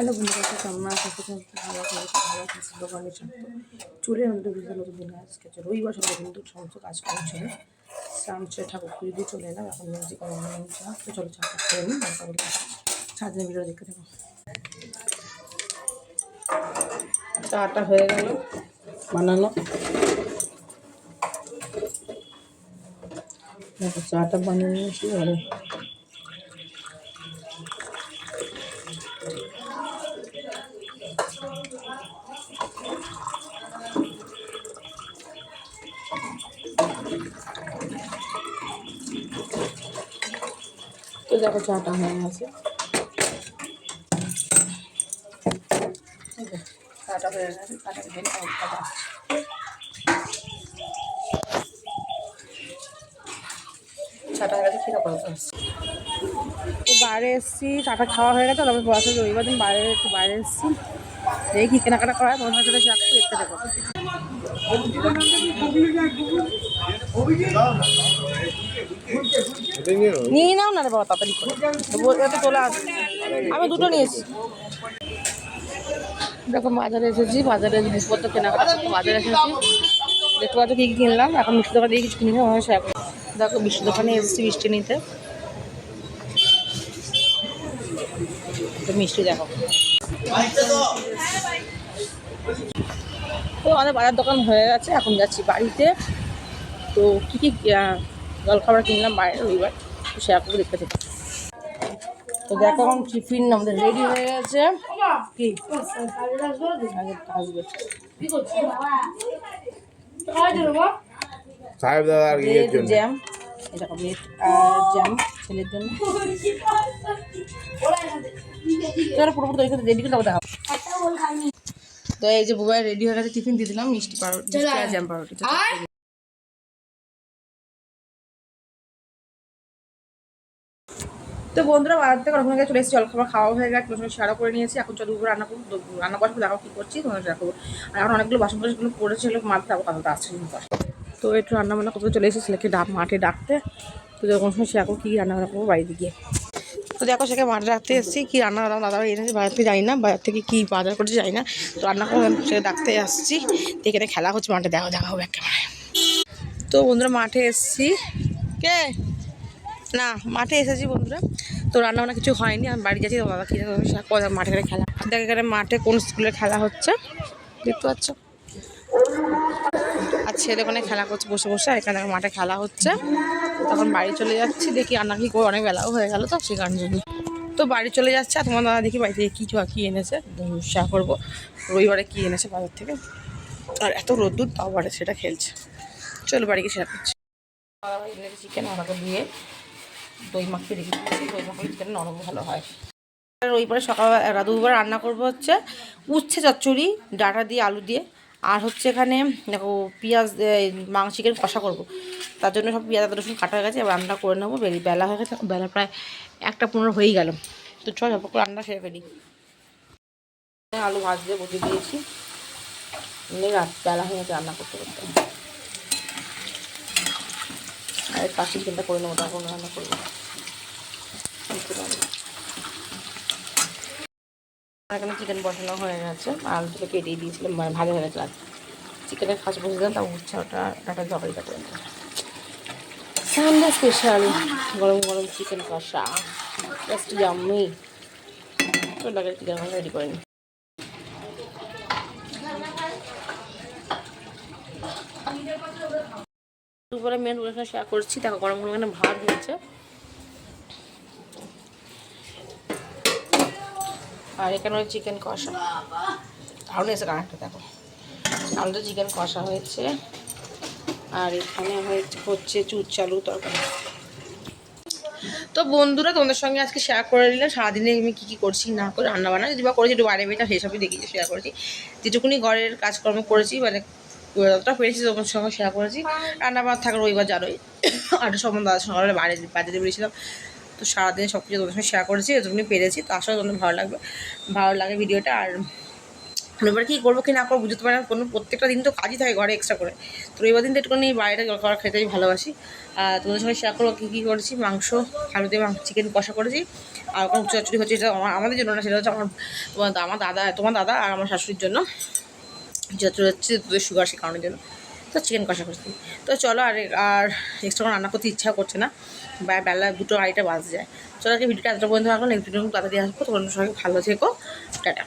Hello বন্ধুরা কেমন আছে ভালো ভালো ভালো আছে। চুলের মধ্যে ভিডিও নতুন দিন আজকে রবিবার সঙ্গে কিন্তু সমস্ত কাজ করা ছিল স্নান ছেড়ে ঠাকুর পুজো দিয়ে চলে এলাম। এখন বলছি কখন চা, তো চলো চাটা করে নিই, তারপর সারাদিন ভিডিও দেখতে থাকো। চাটা হয়ে গেল, বানানো। দেখো চাটা বানিয়ে নিয়েছি, এবারে তো দেখো চাটা হয়ে গেছে। চাটা হয়ে গেছে চাটা ঢেলে হয়ে গেছে করতে তো বাইরে এসেছি চাটা খাওয়া হয়ে গেছে তারপর বসে রবিবার দিন বাইরে একটু বাইরে এসেছি। দেখি কি কেনাকাটা করা হয় তোমার সাথে সাথে দেখতে দেবো নিয়ে নাও না রে বাবা, তাড়াতাড়ি করে। চলে আসবে আমি দুটো নিয়েছি দেখো, বাজারে এসেছি, বাজারে জিনিসপত্র কেনাকাটা বাজারে এসেছি। দেখতে পাচ্ছ কী কী কিনলাম, এখন মিষ্টি দোকানে দিয়ে কিছু কিনে আমার দেখো, মিষ্টি দোকানে এসেছি মিষ্টি নিতে। মিষ্টি দেখো। তো আমাদের বাজার দোকান হয়ে গেছে, এখন যাচ্ছি বাড়িতে। তো কী কী জলখাবার কিনলাম বাইরে রবিবার তো সে আপনাকে দেখতে থাকি তো দেখো এখন টিফিন আমাদের রেডি হয়ে গেছে। কি? আসবে সাহেব দাদা আর ইয়ের জন্য। জ্যাম এটা ব্রেড আর জ্যাম ছেলের জন্য। তোরা পুরোপুরি তৈরি করে রেডি করে দেবো দেখা তো এই যে বুবাই রেডি হয়ে গেছে টিফিন দিয়ে দিলাম মিষ্টি পাউরুটি মিষ্টি জ্যাম পাউরুটি তো বন্ধুরা বাজার থেকে ওখানে চলে এসেছি, জলখাবার খাওয়া হয়ে গেছে তোমার সঙ্গে শেয়ারও করে নিয়েছি। এখন চলো রান্না করব রান্না বসবো দেখো কী করছি তোমার করব আর এখন অনেকগুলো বাসন বাসনগুলো পড়েছিল মাঠে যাব কথা আসছে তো একটু রান্না বান্না করতে চলে এসেছি, ছেলেকে ডাক মাঠে ডাকতে। তো যখন সময় শেয়ার করব, কী রান্না বান্না করব বাড়িতে গিয়ে তো দেখো সেখানে মাঠে রাখতে এসেছি, কী রান্না বান্না দাদা এনেছে বাজার থেকে যাই না বাজার থেকে কী বাজার করতে যাই না। তো রান্না করে সেকে ডাকতে আসছি এখানে খেলা হচ্ছে মাঠে, দেখা দেখা হবে একেবারে। তো বন্ধুরা, মাঠে এসেছি। কে? না, মাঠে এসেছি বন্ধুরা। তো রান্না বান্না কিছু হয়নি, আমি বাড়ি যাচ্ছি বাবা কি মাঠে খেলা। দেখ এখানে মাঠে কোন স্কুলে খেলা হচ্ছে, দেখতে পাচ্ছ? আর ছেলে ওখানে খেলা করছে, বসে বসে এখানে মাঠে খেলা হচ্ছে। তখন বাড়ি চলে যাচ্ছি, দেখি রান্না কি করে, অনেক বেলাও হয়ে গেল তো, সেই কারণে জন্য তো বাড়ি চলে যাচ্ছে, আর তোমার দাদা দেখি বাড়ি থেকে কী কী এনেছে শেয়ার করব। রবিবারে কী এনেছে বাজার থেকে? আর এত রোদ্দুর, তাও বাড়ে, সেটা খেলছে। চলো বাড়িকে শেয়ার করছি চিকেন আমাকে দিয়ে। দই মাখিয়ে রেখে দিয়েছি দই মাখিয়ে চিকেন নরম ভালো হয়। রবিবারে সকালবেলা দুবার রান্না করব হচ্ছে উচ্ছে চচ্চড়ি, ডাটা দিয়ে, আলু দিয়ে। আর হচ্ছে এখানে দেখো পেঁয়াজ মাংস চিকেন কষা করব। তার জন্য সব পেঁয়াজ রসুন কাটা হয়ে গেছে রান্না করে নেব। বেলা হয়ে গেছে, বেলা প্রায় একটা পনেরো হয়েই গেল। তো চল করে রান্না সেরে ফেলি। আলু ভাজতে বসে দিয়েছি। রাত বেলা হয়ে গেছে রান্না করতে করতে। আর কাশি চিকেনটা করে নেব তখন রান্না করব এখানে চিকেন বসানো হয়ে গেছে, আর আলুটা কেটেই দিয়েছিলাম মানে ভালো হয়ে গেছে। চিকেনের খাস বসে দিলাম তা উচ্ছে ওটা একটা তরকারিটা করে দিলাম সানডে স্পেশাল গরম গরম চিকেন কষা। জাস্ট জাম্মি চল লাগে চিকেন রেডি করে নিই দুপুরে মেন ওখানে শেয়ার করছি। দেখো গরম গরম এখানে ভাত হয়েছে। আর এখানে চিকেন কষা। দারুণ এসে কানেক্টটা দেখো। আলুটা চিকেন কষা হয়েছে। আর এখানে হয়েছে, হচ্ছে চুচ্চালু তরকারি। তো বন্ধুরা, তোমাদের সঙ্গে আজকে শেয়ার করে নিলাম। সারাদিনে আমি কী কী করছি, না করে রান্না বান্না। যদি বা করেছি, একটু বাইরে বেটা সেসবই দেখি শেয়ার করেছি। যেটুকুনি ঘরের কাজকর্ম করেছি মানে যতটা পেরেছি তোমার সঙ্গে শেয়ার করেছি। রান্না বান্না থাকার রবিবার জানোই, আর সম্বন্ধ দাদার সঙ্গে বাইরে বাজারে বেরিয়েছিলাম তো সারাদিন সব কিছু তোমাদের সঙ্গে শেয়ার করেছি যতটুকুনি পেরেছি। তো আসলে তোমাদের ভালো লাগবে, ভালো লাগে ভিডিওটা আর এবার কী করব, কি না করব বুঝতে পারি না। কোনো প্রত্যেকটা দিন তো কাজই থাকে ঘরে এক্সট্রা করে। তো দিন তো একটুখানি বাইরে খাবার খেতেই ভালোবাসি। আর তোমাদের সঙ্গে শেয়ার করব, কী কী করেছি, মাংস আলু দিয়ে চিকেন কষা করেছি। আর ওখানে চচ্চড়ি হচ্ছে এটা আমাদের জন্য না, সেটা হচ্ছে আমার তোমার আমার দাদা তোমার দাদা আর আমার শাশুড়ির জন্য। চচ্চড়ি হচ্ছে দুধের সুগার সে কারণের জন্য। তো চিকেন কষা করছি। তো চলো আর আর এক্সট্রা কোনো রান্না করতে ইচ্ছা করছে না। বা বেলা দুটো আড়াইটা বাজে যায়। চলো আজকে ভিডিওটা এতটা পর্যন্ত রাখো নেক্সট ভিডিও তাড়াতাড়ি আসব। তোমার সবাই ভালো থেকো। টাটা।